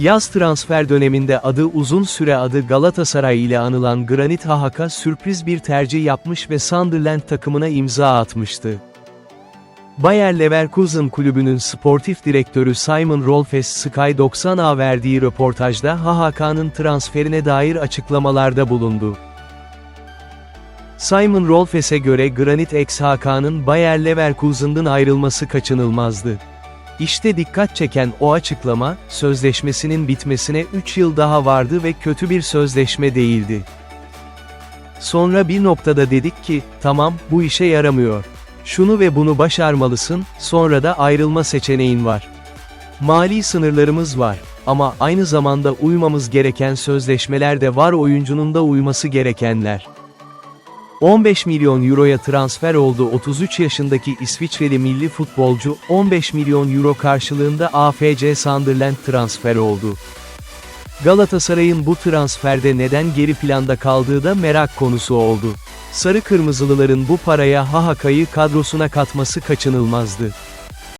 Yaz transfer döneminde adı uzun süre adı Galatasaray ile anılan Granit Hahaka sürpriz bir tercih yapmış ve Sunderland takımına imza atmıştı. Bayer Leverkusen kulübünün sportif direktörü Simon Rolfes Sky 90'a verdiği röportajda Hahaka'nın transferine dair açıklamalarda bulundu. Simon Rolfes'e göre Granit X Hakan'ın Bayer Leverkusen'dan ayrılması kaçınılmazdı. İşte dikkat çeken o açıklama, sözleşmesinin bitmesine 3 yıl daha vardı ve kötü bir sözleşme değildi. Sonra bir noktada dedik ki, tamam, bu işe yaramıyor. Şunu ve bunu başarmalısın, sonra da ayrılma seçeneğin var. Mali sınırlarımız var. Ama aynı zamanda uymamız gereken sözleşmeler de var oyuncunun da uyması gerekenler. 15 milyon euroya transfer oldu 33 yaşındaki İsviçreli milli futbolcu, 15 milyon euro karşılığında AFC Sunderland transfer oldu. Galatasaray'ın bu transferde neden geri planda kaldığı da merak konusu oldu. Sarı Kırmızılıların bu paraya Hahaka'yı kadrosuna katması kaçınılmazdı.